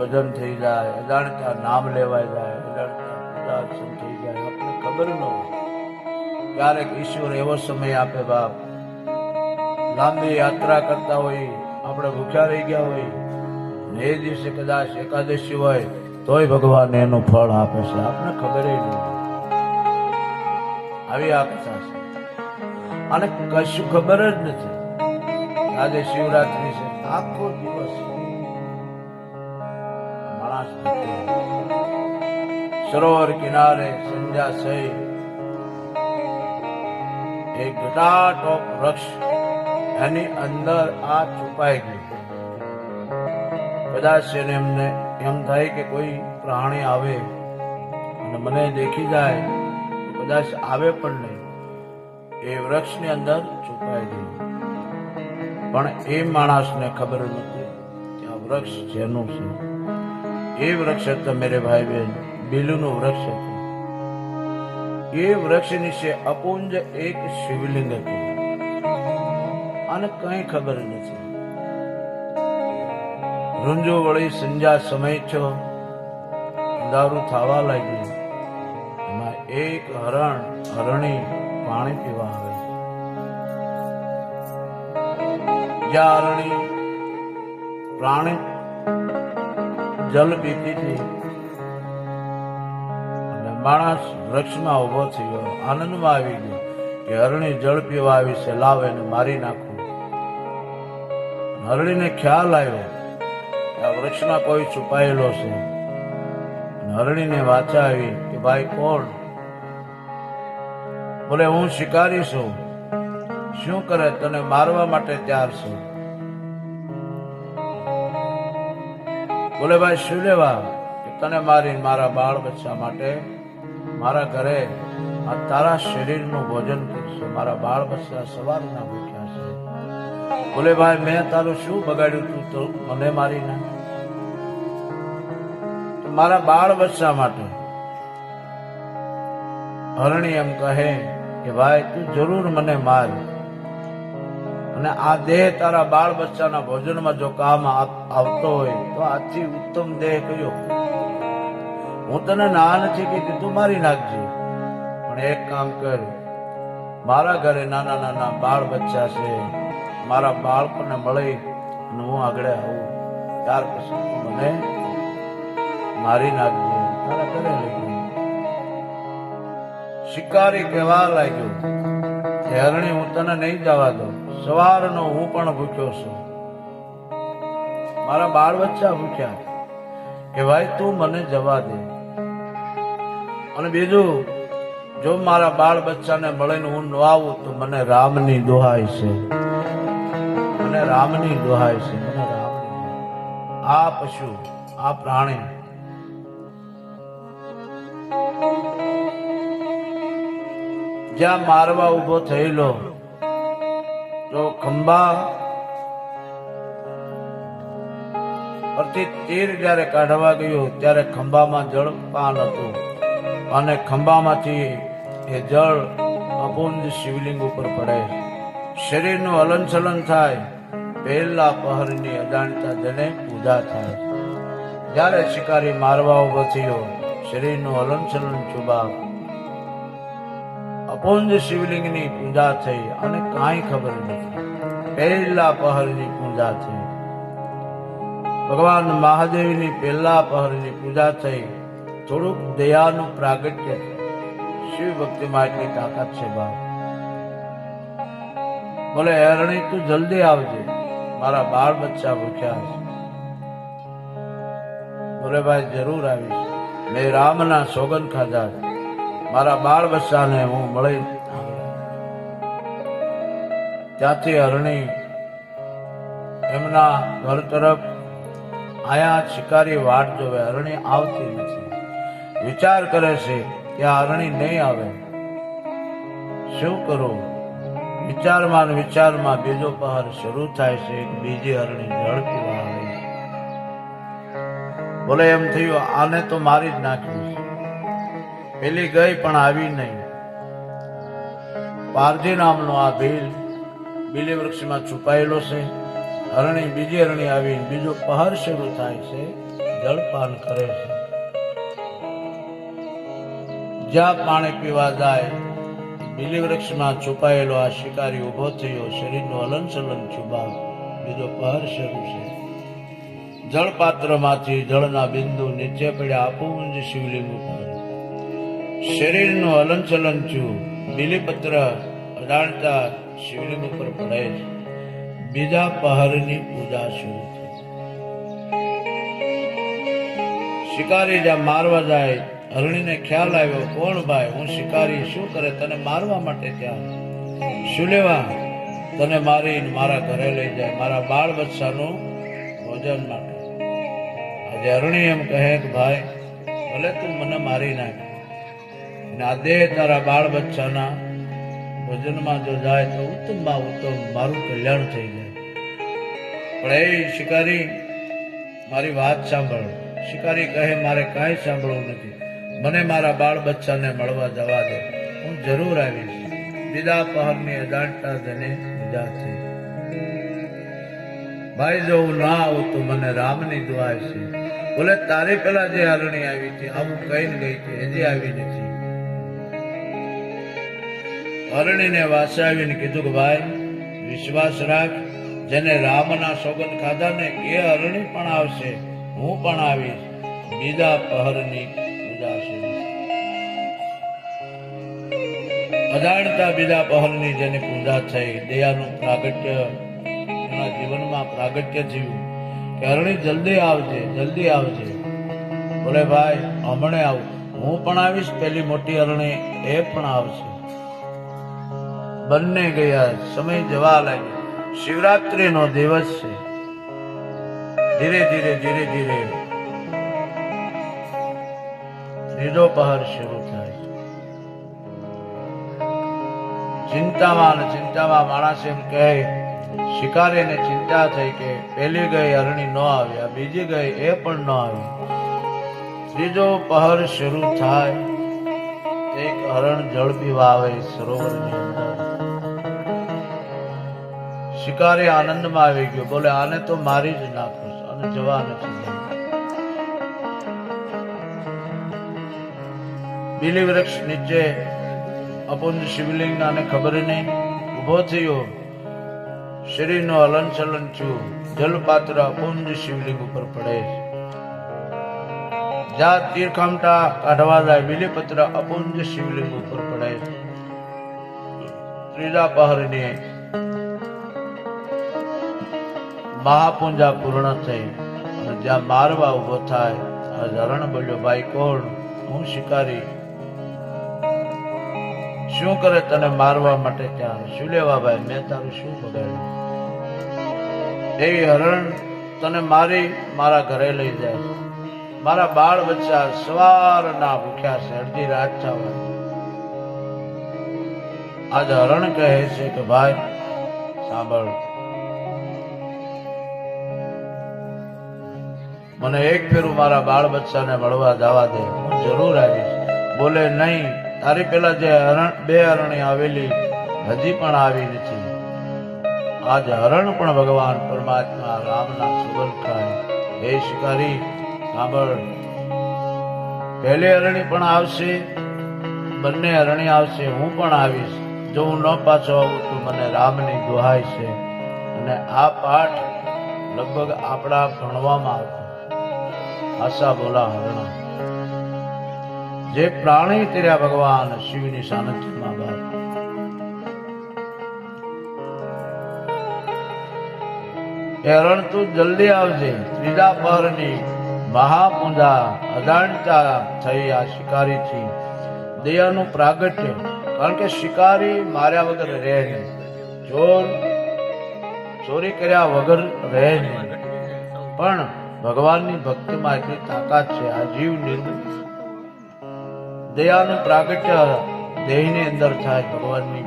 ભજન થઈ જાય અજાણતા નામ લેવાય જાય અર્ચન થઈ જાય આપણને ખબર ન હોય. ક્યારેક ઈશ્વર એવો સમય આપે બાપ. લાંબી યાત્રા કરતા હોય, આપણે ભૂખ્યા રહી ગયા હોય ને એ દિવસે કદાચ એકાદશી હોય, તોય ભગવાન એનું ફળ આપે છે, આપને ખબર નહીં આવી આ કથા છે. અને કશું ખબર જ નથી. આજે શિવરાત્રી છે, આખો દિવસ ભૂખ્યો. સરોવર કિનારે સંધ્યા થઈ એક ઘટાટોપ વૃક્ષ એની અંદર આ છુપાઈ ગઈ કદાચ એને એમને એમ થાય કે કોઈ પ્રાણી આવે અને મને દેખી જાય કદાચ આવે પણ નહીં. એ વૃક્ષની અંદર છુપાઈ ગયું. પણ એ માણસને ખબર નથી કે આ વૃક્ષ જેનું છે. એ વૃક્ષ હતું મેરે ભાઈ બહેન બીલુનું વૃક્ષ હતું એ વૃક્ષ નીચે અપુંજ એક શિવલિંગ હતું. અને કઈ ખબર નથી. રૂંજો વળી સંજા સમય છો દારૂ થવા લાગ્યું. એમાં એક હરણ, હરણી પાણી પીવા આવે. જ્યાં હરણી, પ્રાણી? જલ પીતી અને માણસ વૃક્ષમાં ઊભો થયો, આનંદમાં આવી ગયો કે હરણી જળ પીવા આવી છે, લાવ એને મારી નાખું. હરણીને ખ્યાલ આવ્યો કે આ વૃક્ષમાં કોઈ છુપાયેલો છે. હરણીને વાચા આવી કે, ભાઈ, કોણ? બોલે, હું શિકારી છું. શું કરે? તને મારવા માટે તૈયાર છું. બોલે, ભાઈ, શું લેવા તને મારી મારા બાળ બચ્ચા માટે મારા ઘરે આ તારા શરીરનું ભોજન કરશે. મારા બાળ બચ્ચા સવારના ભૂખ્યા છે. બોલે, ભાઈ, મેં તારું શું બગાડ્યું તું? તો મને મારી ના. મારા બાળ બચ્ચા માટે હરણી એમ કહે કે, ભાઈ, તું જરૂર મને માર. અને આ દેહ તારા બાળ બચ્ચાના ભોજનમાં જો કામ આવતો હોય તો આથી ઉત્તમ દેહ કયો? હું તને ના નથી કીધી, તું મારી નાખજે. પણ એક કામ કર, મારા ઘરે નાના નાના બાળ બચ્ચા છે. મારા બાળકોને મળી અને હું આગળ આવું. ત્યાર પછી તું મને મારી નાખજે. તારા ઘરે લઈ શિકારી કહેવા લાગ્યો કે હરણી હું તને નહીં જવા દઉં. સવારનો હું પણ ભૂખ્યો છું. મારા બાળ બચ્ચા ભૂખ્યા કે ભાઈ તું મને જવા દે. અને બીજું, જો મારા બાળ બચ્ચાને મળીને હું ન આવું તો મને રામની દોહાય છે. મને રામની દોહાઈ છે, મને રામ આ પશુ, આ પ્રાણી. જ્યાં મારવા ઊભો થયેલો તો ખંભા પરથી તીર જ્યારે કાઢવા ગયો, ત્યારે ખંભામાં જળ પાન હતું. અને ખંભામાંથી એ જળ અપુંજ શિવલિંગ ઉપર પડે. શરીરનું હલનચલન થાય. પહેલા પહરની અજાણતા જને પૂજા થાય. જ્યારે શિકારી મારવા ઊભો થયો, શરીરનું હલનચલન છુબા અપુંજ શિવલિંગની પૂજા થઈ અને કાંઈ ખબર નથી. પહેલા પહરની પૂજા થઈ. ભગવાન મહાદેવની પહેલા પહરની પૂજા થઈ. થોડુંક દયાનું પ્રાગટ્ય શિવ ભક્તિમાં એટલી તાકાત છે બાપ. બોલે, હરણી, તું જલ્દી આવજે. મારા બાળ બચ્ચા ભૂખ્યા છે બોલે, ભાઈ, જરૂર આવીશ. મેં રામના સોગન ખાધા છે. મારા બાળ બચ્ચાને હું મળી. ત્યાંથી હરણી એમના ઘર તરફ આયા શિકારી વાટ જોવે. હરણી આવતી નથી. વિચાર કરે છે કે આ હરણી નહીં આવે. શું કરું? વિચારમાં વિચારમાં બીજો પહાર શરૂ થાય છે. બીજી હરણી ઝડપી આવે. બોલે, એમ થયું, આને તો મારી જ નાખ્યું. પેલી ગઈ પણ આવી નહીં. પારજી નામનો આ ભીલ બીલી વૃક્ષમાં છુપાયેલો છે. હરણી બીજી હરણી આવી બીજો પહાર શરૂ થાય છે, જળપાન કરે છે. જ્યાં પાણી પીવા જાય, બીલી વૃક્ષમાં છુપાયેલો આ શિકારી ઊભો થયો, શરીરનું હલન ચલન છુબા બીજો પહર શરૂ છે. જળપાત્રમાંથી જળના બિંદુ નીચે પડ્યા અપુંજ શિવલિંગ ઉપર. શરીરનું હલનચલન છું. બીલીપત્ર અડાડતા શિવલિંગ ઉપર પડે છે. બીજા પહારની પૂજા શરૂ થઈ શિકારી જ્યાં મારવા જાય હરણીને ખ્યાલ આવ્યો, કોણ ભાઈ? હું શિકારી, શું કરે? તને મારવા માટે ત્યાં શું લેવા? તને મારીને મારા ઘરે લઈ જાય, મારા બાળ બચ્ચાનું ભોજન માટે. આજે હરણી એમ કહે કે, ભાઈ, ભલે તું મને મારી નાખ દેહ તારા બાળ બચ્ચાના ભોજનમાં જો જાય તો ઉત્તમમાં ઉત્તમ મારું કલ્યાણ થઈ જાય. પણ એ શિકારી, મારી વાત સાંભળ. શિકારી કહે, મારે કાંઈ સાંભળવું નથી. મને મારા બાળ બચ્ચાને મળવા જવા દે. હું જરૂર આવીશ. બીજા પહારની અજાણતા જને વિદા થઈ. ભાઈ, જો હું ના આવું તો મને રામની દુઆ છે. બોલે, તારી પેલા જે હરણી આવી હતી, આવું કહીને ગઈ છે હજી આવી નથી. હરણીને વાસાવીને કીધું કે ભાઈ, વિશ્વાસ રાખ, જેને રામના સોગંદ ખાધા ને એ હરણી પણ આવશે, હું પણ આવીશ. બીજા પહરની છે અજાણતા બીજા પહરની જેની પૂજા થઈ, દયાનું પ્રાગટ્ય, એના જીવનમાં પ્રાગટ્ય થયું કે હરણી જલ્દી આવજે જલ્દી આવજે. બોલે ભાઈ, હમણે આવું. હું પણ આવીશ, પેલી મોટી હરણી એ પણ આવશે. બંને ગયા. સમય જવા લાગ્યો. શિવરાત્રી નો દિવસ છે. ધીરે ધીરે ધીરે ધીરે ત્રીજો પહર શરૂ થાય. ચિંતામાં ચિંતામાં માણસ એમ કહે, શિકારીને ચિંતા થઈ કે પેલી ગઈ હરણી ન આવ્યા બીજી ગઈ એ પણ ન આવી. ત્રીજો પહર શરૂ થાય. એક હરણ જળ પીવા આવે, સરોવરની અંદર. શિકારી આનંદમાં આવી ગયો. બોલે, આને તો મારી જ નાખું અને જવા નથી બીલી વૃક્ષ નીચે અપુંજ શિવલિંગ આને ખબર નહીં. ઊભો થયો. શરીરનો હલન ચલન છું જલપાત્ર અપુંજ શિવલિંગ ઉપર પડે છે. જ્યાં તીરખામટા કાઢવા જાય. બીલીપત્ર અપુંજ શિવલિંગ ઉપર પડે છે. ત્રીજા પહરની મહાપૂંજા પૂર્ણ થઈ અને જ્યાં મારવા ઊભો થાય આજ હરણ બોલ્યો, ભાઈ કોણ? હું શિકારી. શું કરે તને મારવા માટે ત્યાં? શું લેવા ભાઈ? મેં તારું શું બગાડ્યું? એ હરણ, તને મારી, મારા ઘરે લઈ જાય મારા બાળ બચ્ચા સવારના ભૂખ્યા છે, અડધી રાત થવા આજ હરણ કહે છે કે, ભાઈ, સાંભળ મને એક ફેરું મારા બાળ બચ્ચાને મળવા જવા દે. હું જરૂર આવીશ. બોલે, નહીં, તારી પેલા જે હરણ, બે હરણી આવેલી, હજી પણ આવી નથી. આજ હરણ પણ ભગવાન પરમાત્મા રામના સુગન ખાય હે શિકારી, સાંભળ. પહેલી હરણી પણ આવશે, બંને હરણી આવશે, હું પણ આવીશ. જો હું ન પાછો આવું, તો મને રામની દુહાય છે. અને આ પાઠ લગભગ આપણા ભણવામાં આવતો આશા બોલા હરણા જે પ્રાણી તેર્યા ભગવાન શિવની સાનિધ્યમાં બાપ હરણ તું જલ્દી આવજે. ત્રીજા પહરની મહાપૂંજા અજાણતા થઈ આ શિકારીથી. દયાનું પ્રાગટ્ય. કારણ કે શિકારી માર્યા વગર રહે નહીં. ચોર ચોરી કર્યા વગર રહે નહીં. પણ ભગવાનની ભક્તિમાં એટલી તાકાત છે. આ જીવ નિર્મળ દયાનું પ્રાગટ્ય દેહની અંદર થાય, ભગવાનની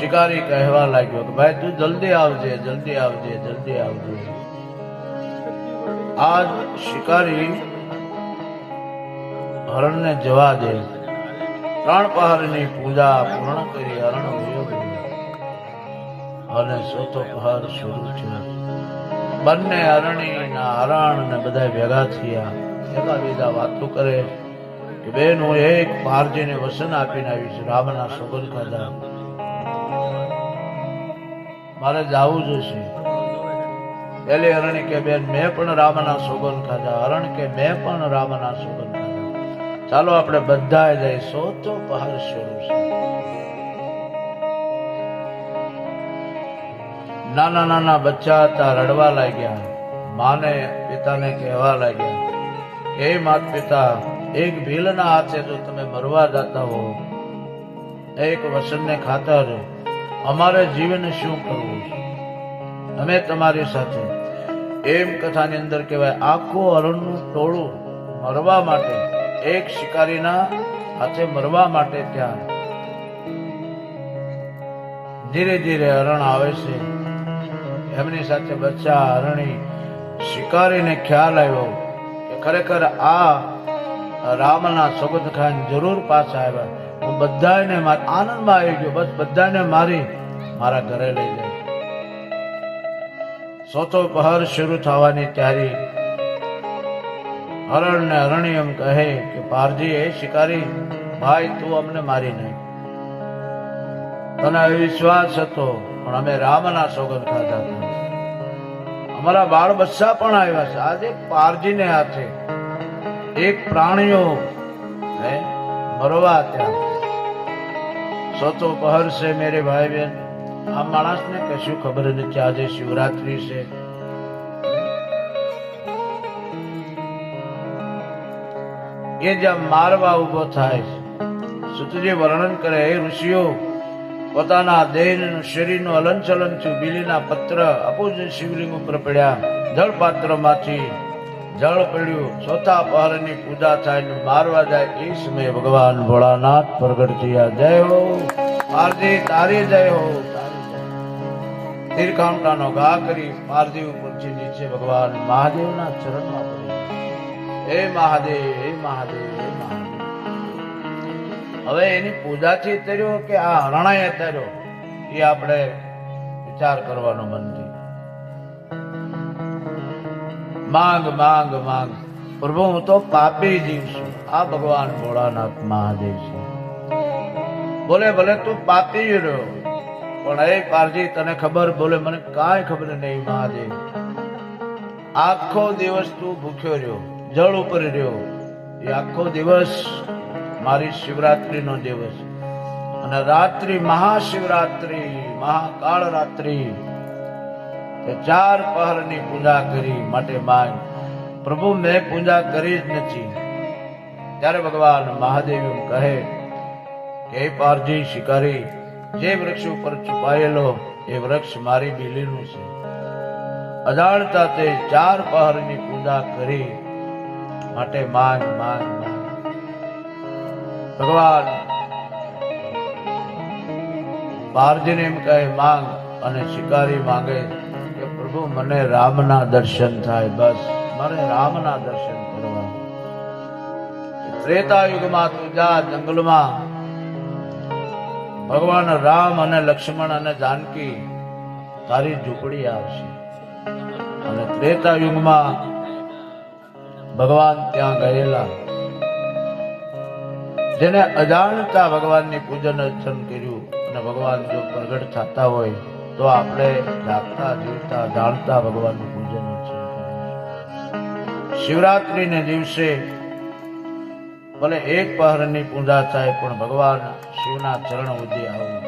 શિકારી કહેવા લાગ્યો કે, ભાઈ, તું જલ્દી આવજે જલ્દી આવજે જલ્દી આવજે. આ શિકારી હરણને જવા દે. ત્રણ પહાડની પૂજા પૂર્ણ કરી, હરણ. અને સોતો પહાર શરૂ થયો. બંને અરણીના અરણ ને બધા ભેગા થયા. એના બીજા વાતો કરે કે, બેન, હું એક પારજીને વસન આપીને આવીશ, રામના સોગંદ ખાધા મારે જવું જોશે. પેલી હરણી કે, બેન, મેં પણ રામના સોગંદ ખાધા હરણ કે, મેં પણ રામના સોગંદ ખાધા ચાલો, આપણે બધા જઈ સોતો પહાર શરૂ છે. નાના નાના બચ્ચા હતા, રડવા લાગ્યા. માને, પિતાને કહેવા લાગ્યા, હે માત પિતા એક ભીલના હાથે જો તમે મરવા જતા હો. એક વસનને ખાતર, અમારે જીવન શું કરવું? અમે તમારી સાથે. એમ કથાની અંદર કહેવાય, આખું અરણનું ટોળું મરવા માટે, એક શિકારીના હાથે મરવા માટે ત્યાં. ધીરે ધીરે હરણ આવે છે. એમની સાથે બચ્ચા હરણી શિકારીને ખ્યાલ આવ્યો કે ખરેખર આ રામના સોગંદ ખાન જરૂર પાછા આવ્યા. હું બધાને માર- આનંદમાં આવી ગયો. બસ બધાને મારી, મારા ઘરે લઈ જાય. સોતો પહર શરૂ થવાની તૈયારી. હરણ ને હરણી એમ કહે કે, પારજી, એ શિકારી, ભાઈ, તું અમને મારી નહીં તને વિશ્વાસ હતો, પણ અમે રામના સોગંદ ખાધા હતા. અમારા બાળ બચ્ચા પણ આવ્યા છે. આજે પારજીને હાથે એક પ્રાણીઓ, હે, મરવા ત્યાં સોતો પહર છે મેરે ભાઈ બહેન આ માણસને કશું ખબર નથી. આજે શિવરાત્રી છે. એ જ્યાં મારવા ઊભો થાય છે. સુતજી વર્ણન કરે એ ઋષિઓ પોતાના દેહનું શરીરનું હલનચલન થયું. બીલીના પત્ર અપૂજ શિવલિંગ ઉપર પડ્યા. જળ પાત્રમાંથી જળ પડ્યું. ચોથા પહારની પૂજા થાય મારવા જાય એ સમયે ભગવાન ભોળાનાથ પ્રગટ થયા. જય હો. પારજી તારી જય હો. તારી જય. ઘા કરી પારજી ઉપરથી નીચે ભગવાન મહાદેવના ચરણમાં પડ્યા. હે મહાદેવ હે મહાદેવ હવે એની પૂજાથી તર્યો કે આ હરણાએ તર્યો? એ આપણે વિચાર કરવાનો મનથી માંગ માંગ માંગ. પ્રભુ, હું તો પાપી જીવ છું. આ ભગવાન ભોળાનાથ મહાદેવ છે. બોલે, ભલે તું પાપી રહ્યો, પણ એ પારજી, તને ખબર? બોલે, મને કાંઈ ખબર નહીં, મહાદેવ. આખો દિવસ તું ભૂખ્યો રહ્યો, જળ ઉપર રહ્યો. એ આખો દિવસ મારી શિવરાત્રીનો દિવસ. અને રાત્રિ મહાશિવરાત્રી મહાકાળ રાત્રિ ચાર પહરની પૂજા કરી માટે માંગ પ્રભુ, મેં પૂજા કરી જ નથી. ત્યારે ભગવાન મહાદેવ કહે કે પારજી શિકારી, જે વૃક્ષ ઉપર છુપાયેલો, એ વૃક્ષ મારી બીલીનું છે. અજાણતા તે ચાર પહરની પૂજા કરી માટે માંગ માંગ માંગ ભગવાન, પારજીને એમ કહે, માંગ અને શિકારી માંગે કે પ્રભુ, મને રામના દર્શન થાય, બસ મારે રામના દર્શન કરવા. ત્રેતા યુગમાં તું જા જંગલમાં ભગવાન રામ અને લક્ષ્મણ અને જાનકી તારી ઝૂંપડી આવશે. અને ત્રેતા યુગમાં ભગવાન ત્યાં ગયેલા. જેને અજાણતા ભગવાનની પૂજન અર્ચન કર્યું અને ભગવાન જો પ્રગટ થતા હોય તો આપણે જાગતા, જીવતા, જાણતા ભગવાનનું પૂજન અર્ચન શિવરાત્રિને દિવસે ભલે એક પહરની પૂજા થાય પણ ભગવાન શિવના ચરણ ઉદય આવું